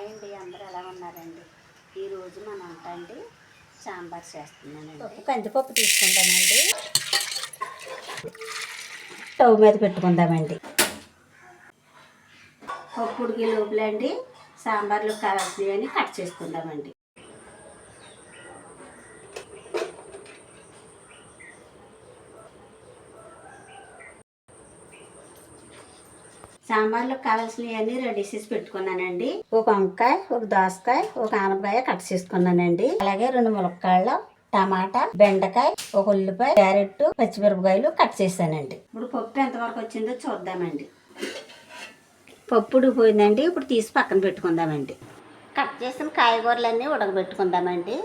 Hi అండి అందరూ ఎలా ఉన్నారండి? ఈరోజు మన వంట అండి సాంబార్ చేస్తున్నానండి. కందిపప్పు తీసుకుంటామండి స్టవ్ మీద పెట్టుకుందామండి. పప్పు ఉడికి లోపల అండి సాంబార్లో కావాల్సినవన్నీ కట్ చేసుకుందామండి. సాంబార్లోకి కావాల్సినవన్నీ రెడీ చేసి పెట్టుకున్నానండి. ఒక వంకాయ ఒక దోసకాయ ఒక ఆనపకాయ కట్ చేసుకున్నానండి. అలాగే రెండు ములక్కాళ్ళు టమాటా బెండకాయ ఒక ఉల్లిపాయ క్యారెట్ పచ్చిమిరపకాయలు కట్ చేశానండి. ఇప్పుడు పప్పు ఎంతవరకు వచ్చిందో చూద్దామండి. పప్పు పోయిందండి ఇప్పుడు తీసి పక్కన పెట్టుకుందామండి. కట్ చేసిన కాయగూరలన్నీ ఉడకబెట్టుకుందామండి.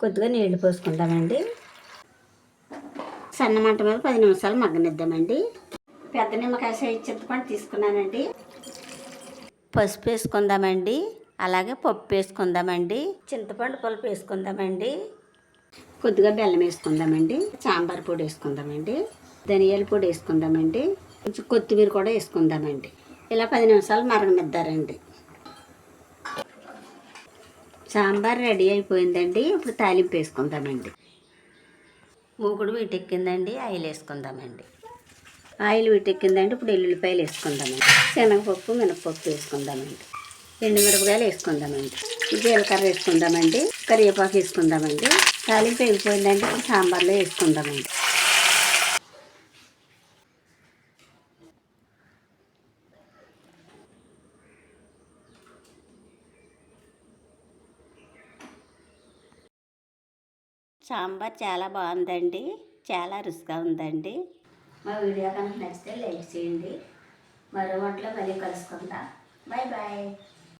కొద్దిగా నీళ్ళు పోసుకుందామండి. సన్నమంట మీద పది నిమిషాలు మగ్గనిద్దామండి. పెద్ద నిమ్మకాయ సైజు చింతపండు తీసుకున్నానండి. పసుపు వేసుకుందామండి. అలాగే పప్పు వేసుకుందామండి. చింతపండు పలుపు వేసుకుందామండి. కొద్దిగా బెల్లం వేసుకుందామండి. సాంబార్ పొడి వేసుకుందామండి. ధనియాల పొడి వేసుకుందామండి. కొంచెం కొత్తిమీర కూడా వేసుకుందామండి. ఇలా పది నిమిషాలు మరగనిద్దారండి. సాంబార్ రెడీ అయిపోయిందండి. ఇప్పుడు తాలింపు వేసుకుందామండి. మూకుడు వీటెక్కిందండి. ఆయిల్ వేసుకుందామండి. ఆయిల్ వీటెక్కిందండి ఇప్పుడు ఎల్లుల్లిపాయలు వేసుకుందామండి. శనగపప్పు మినపప్పు వేసుకుందామండి. ఎండుమిరపకాయలు వేసుకుందామండి. జీలకర్ర వేసుకుందామండి. కరివేపాకు వేసుకుందామండి. తాలింపు వేగిపోయిందండి ఇప్పుడు సాంబార్లో వేసుకుందామండి. సాంబార్ చాలా బాగుందండి. చాలా రుచిగా ఉందండి. మా వీడియో కనుక నచ్చితే లైక్ చేయండి. మరో వంటలో మళ్ళీ కలుసుకుందాం. Bye bye.